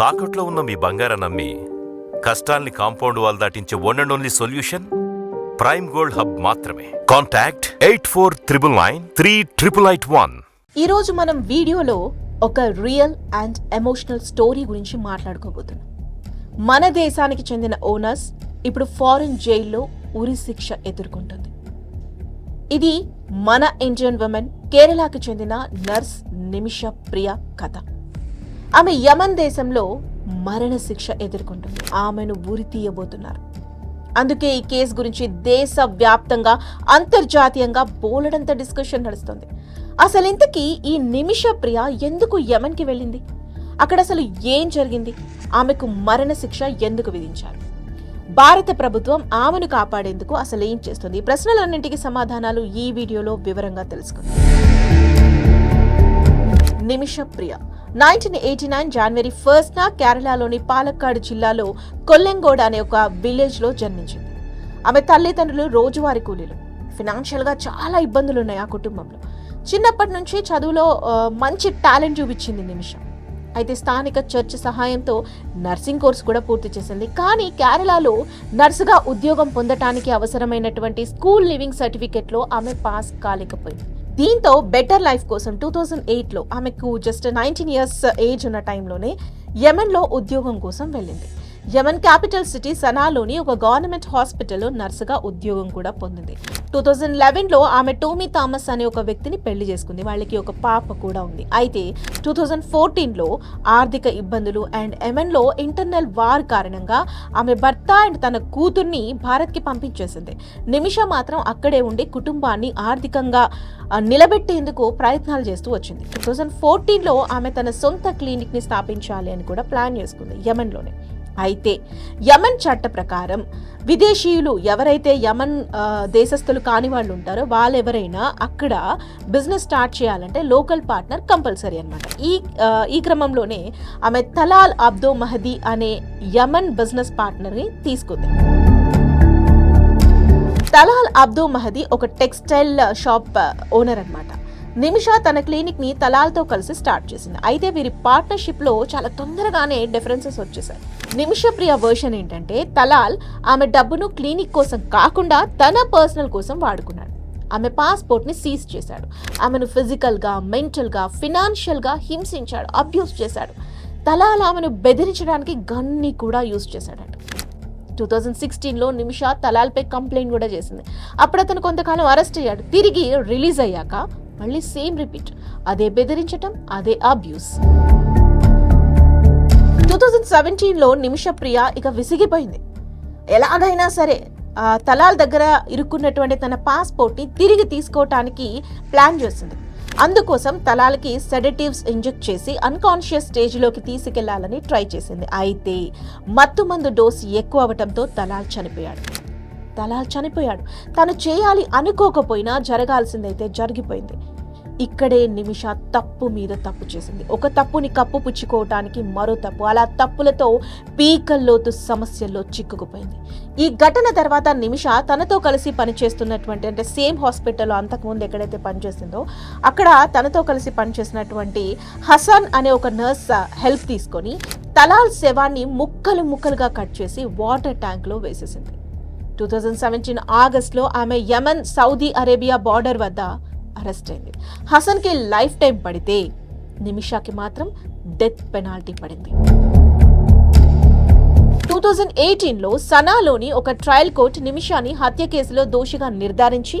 తాకట్లో ఉన్న మీ బంగారం నమ్మి కష్టాల్ని compound wall దాటించే one and only solution prime gold hub మాత్రమే. Contact eight four triple nine three triple eight one ఈరోజు మనం వీడియోలో ఒక రియల్ అండ్ ఎమోషనల్ స్టోరీ గురించి మాట్లాడుకోబోతున్నాం. మన దేశానికి చెందిన ఓనర్స్ ఇప్పుడు ఫారిన్ జైల్లో ఉరి శిక్ష ఎదుర్కొంటుంది. ఇది మన ఇండియన్ ఉమెన్ కేరళకు చెందిన నర్స్ నిమిష ప్రియ కథ. ఆమె యమన్ దేశంలో మరణశిక్ష ఎదుర్కొంటుంది. ఆమెను ఉరి తీయబోతున్నారు. అందుకే ఈ కేసు గురించి దేశవ్యాప్తంగా అంతర్జాతీయంగా బోలెడంత డిస్కషన్ నడుస్తుంది. అసలు ఇంతకీ ఈ నిమిష ప్రియ ఎందుకు యమన్కి వెళ్ళింది? అక్కడ అసలు ఏం జరిగింది? ఆమెకు మరణశిక్ష ఎందుకు విధించారు? భారత ప్రభుత్వం ఆమెను కాపాడేందుకు అసలు ఏం చేస్తుంది? ఈ ప్రశ్నలన్నింటికి సమాధానాలు ఈ వీడియోలో వివరంగా తెలుసుకుందాం. Nimisha Priya nineteen eighty nine January first నా కేరళలోని పాలక్కాడు జిల్లాలో కొల్లెంగోడ అనే ఒక విలేజ్లో జన్మించింది. ఆమె తల్లిదండ్రులు రోజువారీ కూలీలు. ఫినాన్షియల్గా చాలా ఇబ్బందులు ఉన్నాయి ఆ కుటుంబంలో. చిన్నప్పటి నుంచి చదువులో మంచి టాలెంట్ చూపించింది నిమిషం. అయితే స్థానిక చర్చ్ సహాయంతో నర్సింగ్ కోర్స్ కూడా పూర్తి చేసింది. కానీ కేరళలో నర్సుగా ఉద్యోగం పొందటానికి అవసరమైనటువంటి స్కూల్ లివింగ్ సర్టిఫికెట్లో ఆమె పాస్ కాలేకపోయింది. దీంతో బెటర్ లైఫ్ కోసం టూ థౌజండ్ ఎయిట్లో ఆమెకు జస్ట్ నైన్టీన్ ఇయర్స్ ఏజ్ ఉన్న టైంలోనే యెమెన్లో ఉద్యోగం కోసం వెళ్ళింది. యమన్ క్యాపిటల్ సిటీ సనాలోని ఒక గవర్నమెంట్ హాస్పిటల్లో నర్సుగా ఉద్యోగం కూడా పొందింది. టూ థౌజండ్ లెవెన్లో ఆమె టోమీ థామస్ అనే ఒక వ్యక్తిని పెళ్ళి చేసుకుంది. వాళ్ళకి ఒక పాప కూడా ఉంది. అయితే టూ థౌజండ్ ఫోర్టీన్లో ఆర్థిక ఇబ్బందులు అండ్ యెమెన్లో ఇంటర్నల్ వార్ కారణంగా ఆమె భర్త అండ్ తన కూతుర్ని భారత్కి పంపించేసింది. నిమిష మాత్రం అక్కడే ఉండి కుటుంబాన్ని ఆర్థికంగా నిలబెట్టేందుకు ప్రయత్నాలు చేస్తూ వచ్చింది. టూ థౌజండ్ ఫోర్టీన్లో ఆమె తన సొంత క్లినిక్ని స్థాపించాలి అని కూడా ప్లాన్ చేసుకుంది యమన్లోనే. అయితే యమన్ చట్ట ప్రకారం విదేశీయులు ఎవరైతే యమన్ దేశస్థులు కాని వాళ్ళు ఉంటారో వాళ్ళు ఎవరైనా అక్కడ బిజినెస్ స్టార్ట్ చేయాలంటే లోకల్ పార్ట్నర్ కంపల్సరీ అన్నమాట. ఈ ఈ క్రమంలోనే ఆమె తలాల్ అబ్దో మహదీ అనే యమన్ బిజినెస్ పార్ట్నర్ని తీసుకుంది. తలాల్ అబ్దో మహదీ ఒక టెక్స్టైల్ షాప్ ఓనర్ అనమాట నిమిష తన క్లినిక్ని తలాల్తో కలిసి స్టార్ట్ చేసింది. అయితే వీరి పార్ట్నర్షిప్లో చాలా తొందరగానే డిఫరెన్సెస్ వచ్చేసాయి. నిమిష ప్రియ వర్షన్ ఏంటంటే తలాల్ ఆమె డబ్బును క్లినిక్ కోసం కాకుండా తన పర్సనల్ కోసం వాడుకున్నాడు. ఆమె పాస్పోర్ట్ని సీజ్ చేశాడు. ఆమెను ఫిజికల్గా మెంటల్గా ఫినాన్షియల్గా హింసించాడు అబ్యూస్ చేశాడు. తలాల్ ఆమెను బెదిరించడానికి గన్ని కూడా యూజ్ చేశాడట. టూ థౌజండ్ సిక్స్టీన్లో నిమిష తలాల్పై కంప్లైంట్ కూడా చేసింది. అప్పుడు అతను కొంతకాలం అరెస్ట్ అయ్యాడు. తిరిగి రిలీజ్ అయ్యాక మళ్ళీ సేమ్ రిపీట్. అదే బెదిరించటం అదే అబ్యూస్ టూ థౌజండ్ సెవెంటీన్లో నిమిష ప్రియ ఇక విసిగిపోయింది. ఎలాగైనా సరే తలాల తలాల్ దగ్గర ఇరుక్కున్నటువంటి తన పాస్పోర్ట్ని తిరిగి తీసుకోవటానికి ప్లాన్ చేసింది. అందుకోసం తలాల్కి సెడటివ్స్ ఇంజెక్ట్ చేసి అన్కాన్షియస్ స్టేజ్లోకి తీసుకెళ్ళాలని ట్రై చేసింది. అయితే మత్తుమందు డోస్ డోసు ఎక్కువ అవటంతో తలాల్ చనిపోయాడు. తలాల్ చనిపోయాడు. తను చేయాలి అనుకోకపోయినా జరగాల్సిందైతే జరిగిపోయింది. ఇక్కడే నిమిష తప్పు మీద తప్పు చేసింది. ఒక తప్పుని కప్పు పుచ్చుకోవటానికి మరో తప్పు. అలా తప్పులతో పీకల్లోతు సమస్యల్లో చిక్కుకుపోయింది. ఈ ఘటన తర్వాత నిమిష తనతో కలిసి పనిచేస్తున్నటువంటి అంటే సేమ్ హాస్పిటల్లో అంతకుముందు ఎక్కడైతే పనిచేసిందో అక్కడ తనతో కలిసి పనిచేసినటువంటి హసన్ అనే ఒక నర్స్ హెల్ప్ తీసుకొని తలాల్ శవాన్ని ముక్కలు ముక్కలుగా కట్ చేసి వాటర్ ట్యాంక్లో వేసేసింది. టూ థౌజండ్ సెవెంటీన్ ఆగస్ట్లో ఆమె యమన్ సౌదీ అరేబియా బార్డర్ వద్ద అరెస్ట్ అయింది. హసన్కి లైఫ్ టైం పడితే నిమిషాకి మాత్రం డెత్ పెనాల్టీ పడింది. టూ థౌజండ్ ఎయిటీన్లో సనాలోని ఒక ట్రయల్ కోర్ట్ నిమిషాని హత్య కేసులో దోషిగా నిర్ధారించి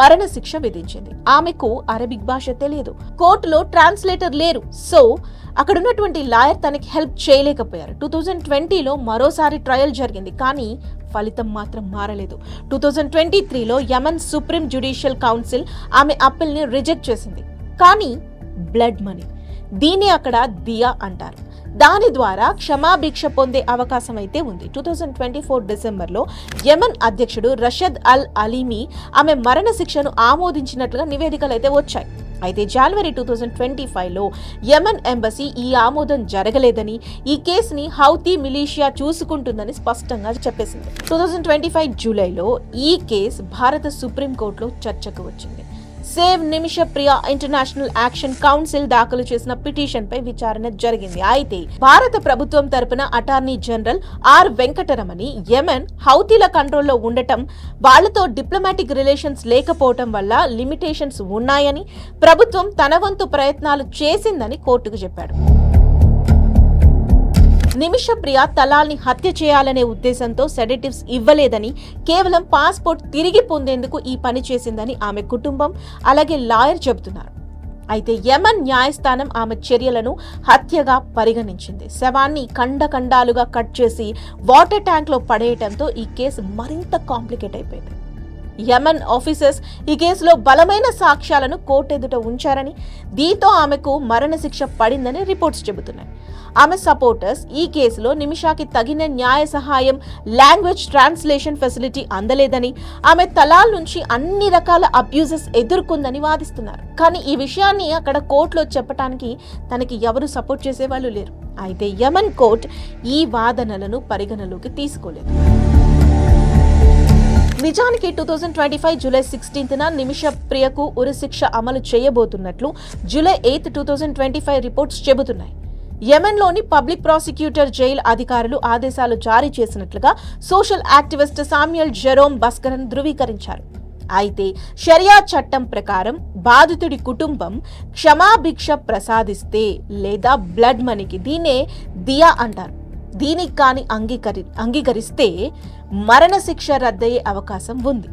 మరణశిక్ష విధించింది. ఆమెకు అరబిక్ భాష తెలియదు. కోర్టులో ట్రాన్స్లేటర్ లేరు. సో అక్కడ ఉన్నటువంటి లాయర్ తనకి హెల్ప్ చేయలేకపోయారు. టూ థౌజండ్ ట్వంటీలో మరోసారి ట్రయల్ జరిగింది. కానీ ఫలితం మాత్రం మారలేదు. టూ థౌజండ్ ట్వంటీ త్రీలో యమన్ సుప్రీం జ్యుడిషియల్ కౌన్సిల్ ఆమె అప్పీల్ని రిజెక్ట్ చేసింది. కానీ బ్లడ్ మనీ దీన్ని అక్కడ దియా అంటారు. దాని ద్వారా క్షమాభిక్ష పొందే అవకాశం అయితే ఉంది. టూ థౌజండ్ ట్వంటీ ఫోర్ డిసెంబర్లో యమన్ అధ్యక్షుడు రషద్ అల్ అలీమి ఆమె మరణ శిక్షను ఆమోదించినట్లుగా నివేదికలు అయితే వచ్చాయి. అయితే జనవరి టూ థౌజండ్ ట్వంటీ ఫైవ్లో యమన్ ఎంబసీ ఈ ఆమోదం జరగలేదని ఈ కేసుని హౌతీ మిలీషియా చూసుకుంటుందని స్పష్టంగా చెప్పేసింది. టూ థౌజండ్ ట్వంటీ ఫైవ్ జూలైలో ఈ కేసు భారత సుప్రీంకోర్టులో చర్చకు వచ్చింది. Save Nimisha Priya international action council దాఖలు చేసిన పిటిషన్ పై విచారణ జరిగింది. అయితే భారత ప్రభుత్వం తరపున attorney general R Venkataramani Yemen హౌతీల కంట్రోల్లో ఉండటం వాళ్ళతో డిప్లొమాటిక్ రిలేషన్స్ లేకపోవటం వల్ల లిమిటేషన్స్ ఉన్నాయని ప్రభుత్వం తన వంతు ప్రయత్నాలు చేసిందని కోర్టుకు చెప్పాడు. నిమిషప్రియ తలాల్ని హత్య చేయాలనే ఉద్దేశంతో సెడేటివ్స్ ఇవ్వలేదని కేవలం పాస్పోర్ట్ తిరిగి పొందేందుకు ఈ పని చేసిందని ఆమె కుటుంబం అలాగే లాయర్ చెబుతున్నారు. అయితే యమన్ న్యాయస్థానం ఆమె చర్యలను హత్యగా పరిగణించింది. శవాన్ని ఖండఖండాలుగా కట్ చేసి వాటర్ ట్యాంక్లో పడేయటంతో ఈ కేసు మరింత కాంప్లికేట్ అయిపోయింది. యమన్ ఆఫీసర్స్ ఈ కేసులో బలమైన సాక్ష్యాలను కోర్టు ఎదుట ఉంచారని దీంతో ఆమెకు మరణశిక్ష పడిందని రిపోర్ట్స్ చెబుతున్నాయి. ఆమె సపోర్టర్స్ ఈ కేసులో నిమిషాకి తగిన న్యాయ సహాయం లాంగ్వేజ్ ట్రాన్స్లేషన్ ఫెసిలిటీ అందలేదని ఆమె తలాల్ నుంచి అన్ని రకాల అబ్యూజెస్ ఎదుర్కొందని వాదిస్తున్నారు. కానీ ఈ విషయాన్ని అక్కడ కోర్టులో చెప్పడానికి తనకి ఎవరు సపోర్ట్ చేసేవాళ్ళు లేరు. అయితే యమన్ కోర్ట్ ఈ వాదనలను పరిగణలోకి తీసుకోలేదు. నిజానికి two thousand twenty five July సిక్స్టీన్త్న Nimisha ప్రియకు ఉరిశిక్ష అమలు చేయబోతున్నట్లు July eighth two thousand twenty five reports చెబుతున్నాయి. యెమెన్లోని పబ్లిక్ ప్రాసిక్యూటర్ జైల్ అధికారులు ఆదేశాలు జారీ చేసినట్లుగా social activist Samuel Jerome Baskaran ధృవీకరించారు. అయితే షరియా చట్టం ప్రకారం బాధితుడి కుటుంబం క్షమాభిక్ష ప్రసాదిస్తే లేదా బ్లడ్ మనీకి దీన్నే దియా అంటారు. దీనికి కానీ అంగీకరి అంగీకరిస్తే మరణశిక్ష రద్దయ్యే అవకాశం ఉంది.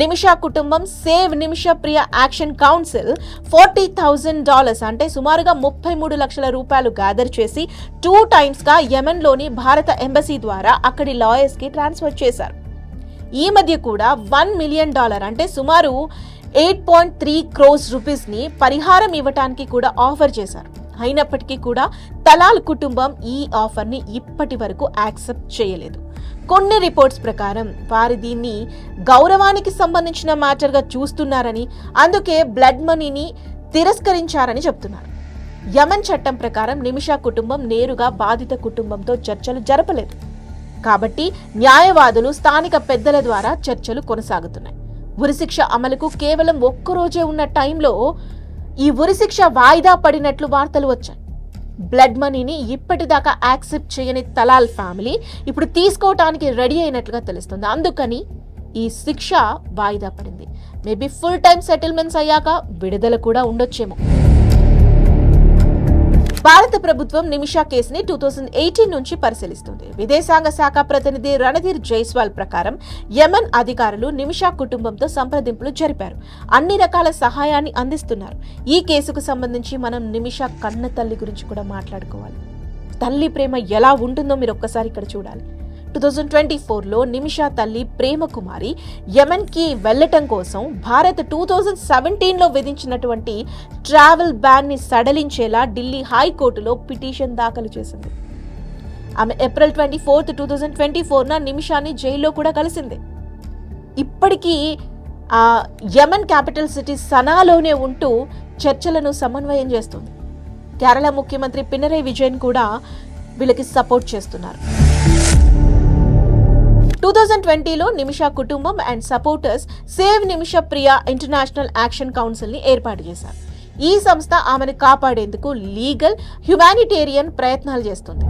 నిమిషా కుటుంబం save Nimisha Priya action council forty thousand dollars అంటే సుమారుగా ముప్పై మూడు లక్షల రూపాయలు గ్యాదర్ చేసి టూ టైమ్స్గా యెమెన్లోని భారత ఎంబసీ ద్వారా అక్కడి లాయర్స్కి ట్రాన్స్ఫర్ చేశారు. ఈ మధ్య కూడా వన్ మిలియన్ డాలర్ అంటే సుమారు ఎయిట్ పాయింట్ త్రీ క్రోస్ రూపీస్ని పరిహారం ఇవ్వటానికి కూడా ఆఫర్ చేశారు. అయినప్పటికీ కూడా తలాల్ కుటుంబం ఈ ఆఫర్ని ఇప్పటి వరకు యాక్సెప్ట్ చేయలేదు. కొన్ని రిపోర్ట్స్ ప్రకారం వారు దీన్ని గౌరవానికి సంబంధించిన మ్యాటర్గా చూస్తున్నారని అందుకే బ్లడ్ మనీని తిరస్కరించారని చెప్తున్నారు. యమన్ చట్టం ప్రకారం నిమిషా కుటుంబం నేరుగా బాధిత కుటుంబంతో చర్చలు జరపలేదు. కాబట్టి న్యాయవాదులు స్థానిక పెద్దల ద్వారా చర్చలు కొనసాగుతున్నాయి. ఉరిశిక్ష అమలుకు కేవలం ఒక్కరోజే ఉన్న టైంలో ఈ ఉరిశిక్ష వాయిదా పడినట్లు వార్తలు వచ్చాయి. బ్లడ్ మనీని ఇప్పటిదాకా యాక్సెప్ట్ చేయని తలాల్ ఫ్యామిలీ ఇప్పుడు తీసుకోవటానికి రెడీ అయినట్లుగా తెలుస్తుంది. అందుకని ఈ శిక్ష వాయిదా పడింది. మేబీ ఫుల్ టైం సెటిల్మెంట్స్ అయ్యాక విడుదల కూడా ఉండొచ్చేమో. భారత ప్రభుత్వం నిమిషా కేసుని టూ థౌజండ్ ఎయిటీన్ నుంచి పరిశీలిస్తుంది. విదేశాంగ శాఖ ప్రతినిధి రణధీర్ జైస్వాల్ ప్రకారం యమన్ అధికారులు నిమిషా కుటుంబంతో సంప్రదింపులు జరిపారు. అన్ని రకాల సహాయాన్ని అందిస్తున్నారు. ఈ కేసుకు సంబంధించి మనం నిమిషా కన్న తల్లి గురించి కూడా మాట్లాడుకోవాలి. తల్లి ప్రేమ ఎలా ఉంటుందో మీరు ఒక్కసారి ఇక్కడ చూడాలి. టూ థౌజండ్ ట్వంటీ ఫోర్లో నిమిషా తల్లి ప్రేమ కుమారి వెళ్ళటం కోసం భారత్ టూ థౌజండ్ సెవెంటీన్లో విధించినటువంటి ట్రావెల్ బ్యాన్ని సడలించేలా ఢిల్లీ హైకోర్టులో పిటిషన్ దాఖలు చేసింది. ఆమె April twenty fourth two thousand twenty ఫోర్న నిమిషాన్ని జైల్లో కూడా కలిసింది. ఇప్పటికీ ఆ యమన్ క్యాపిటల్ సిటీ సనాలోనే ఉంటూ చర్చలను సమన్వయం చేస్తుంది. కేరళ ముఖ్యమంత్రి పినరై విజయన్ కూడా వీళ్ళకి సపోర్ట్ చేస్తున్నారు. టూ థౌజండ్ ట్వంటీలో నిమిషా కుటుంబం and supporters save Nimisha Priya international action కౌన్సిల్ని ఏర్పాటు చేశారు. ఈ సంస్థ ఆమెను కాపాడేందుకు లీగల్ హ్యుమానిటేరియన్ ప్రయత్నాలు చేస్తుంది.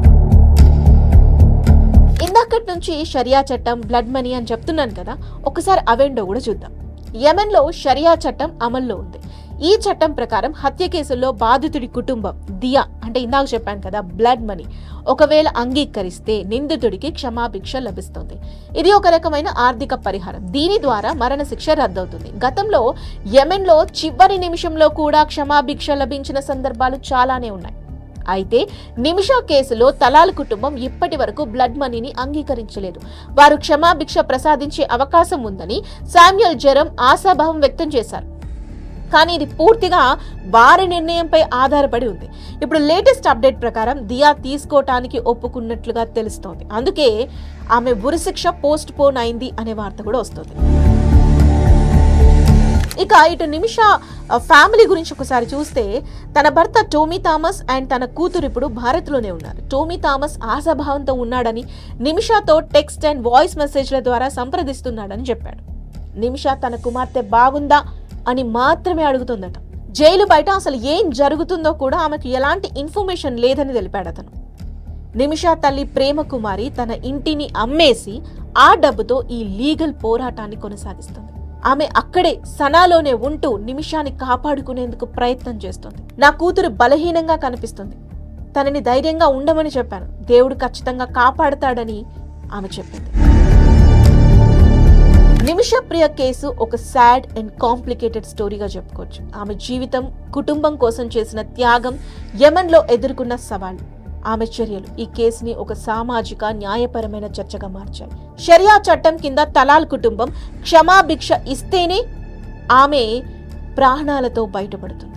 ఇందాకటి నుంచి షరియా చట్టం బ్లడ్ మనీ అని చెప్తున్నాను కదా ఒకసారి అవెండో కూడా చూద్దాం. యెమెన్లో షరియా చట్టం అమల్లో ఉంది. ఈ చట్టం ప్రకారం హత్య కేసుల్లో బాధితుడి కుటుంబం దియా అంటే ఇందాక చెప్పాను కదా బ్లడ్ మనీ ఒకవేళ అంగీకరిస్తే నిందితుడికి క్షమాభిక్ష లభిస్తుంది. ఇది ఒక రకమైన ఆర్థిక పరిహారం. దీని ద్వారా మరణశిక్ష రద్దవుతుంది. గతంలో యెమెన్లో చివరి నిమిషంలో కూడా క్షమాభిక్ష లభించిన సందర్భాలు చాలానే ఉన్నాయి. అయితే నిమిషా కేసులో తలాల్ కుటుంబం ఇప్పటి వరకు బ్లడ్ మనీని అంగీకరించలేదు. వారు క్షమాభిక్ష ప్రసాదించే అవకాశం ఉందని శామ్యుల్ జెరమ్ ఆశాభావం వ్యక్తం చేశారు. కానీ ఇది పూర్తిగా వారి నిర్ణయంపై ఆధారపడి ఉంది. ఇప్పుడు లేటెస్ట్ అప్డేట్ ప్రకారం దియా తీసుకోవటానికి ఒప్పుకున్నట్లుగా తెలుస్తోంది. అందుకే ఆమె ఉరిశిక్ష పోస్ట్ పోన్ అయింది అనే వార్త కూడా వస్తుంది. ఇక ఇటు నిమిష ఫ్యామిలీ గురించి ఒకసారి చూస్తే తన భర్త టోమీ థామస్ అండ్ తన కూతురు ఇప్పుడు భారత్లోనే ఉన్నారు. టోమీ థామస్ ఆశాభావంతో ఉన్నాడని నిమిషాతో టెక్స్ట్ అండ్ వాయిస్ మెసేజ్ల ద్వారా సంప్రదిస్తున్నాడని చెప్పాడు. నిమిష తన కుమార్తె బాగుందా? అని మాత్రమే అడుగుతుందట. జైలు బయట అసలు ఏం జరుగుతుందో కూడా ఆమెకు ఎలాంటి ఇన్ఫర్మేషన్ లేదని తెలిపాడు అతను నిమిషా తల్లి ప్రేమకుమారి తన ఇంటిని అమ్మేసి ఆ డబ్బుతో ఈ లీగల్ పోరాటాన్ని కొనసాగిస్తుంది. ఆమె అక్కడే సనాలోనే ఉంటూ నిమిషాన్ని కాపాడుకునేందుకు ప్రయత్నం చేస్తుంది. నా కూతురు బలహీనంగా కనిపిస్తుంది. తనని ధైర్యంగా ఉండమని చెప్పాను. దేవుడు ఖచ్చితంగా కాపాడతాడని ఆమె చెప్పింది. నిమిష ప్రియ కేసు ఒక సాడ్ అండ్ కాంప్లికేటెడ్ స్టోరీగా చెప్పుకోవచ్చు. ఆమె జీవితం కుటుంబం కోసం చేసిన త్యాగం యమన్లో ఎదుర్కొన్న సవాళ్ళు ఆమె చర్యలు ఈ కేసుని ఒక సామాజిక న్యాయపరమైన చర్చగా మార్చాయి. షరియా చట్టం కింద తలాల్ కుటుంబం క్షమాభిక్ష ఇస్తేనే ఆమె ప్రాణాలతో బయటపడుతుంది.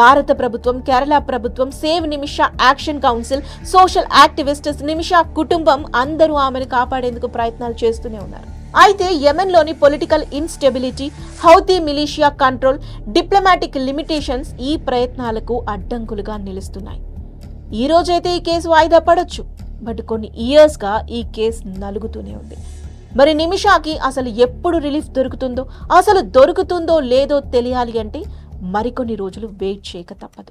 భారత ప్రభుత్వం కేరళ ప్రభుత్వం save Nimisha action council social activists Nimisha కుటుంబం అందరూ ఆమెను కాపాడేందుకు ప్రయత్నాలు చేస్తూనే ఉన్నారు. అయితే యెమెన్లోని political instability Houthi militia control diplomatic limitations ఈ ప్రయత్నాలకు అడ్డంకులుగా నిలుస్తున్నాయి. ఈ రోజైతే ఈ కేసు వాయిదా పడొచ్చు బట్ కొన్ని ఇయర్స్గా ఈ కేసు నలుగుతూనే ఉంది. మరి నిమిషాకి అసలు ఎప్పుడు రిలీఫ్ దొరుకుతుందో అసలు దొరుకుతుందో లేదో తెలియాలి అంటే మరికొన్ని రోజులు వెయిట్ చేయక తప్పదు.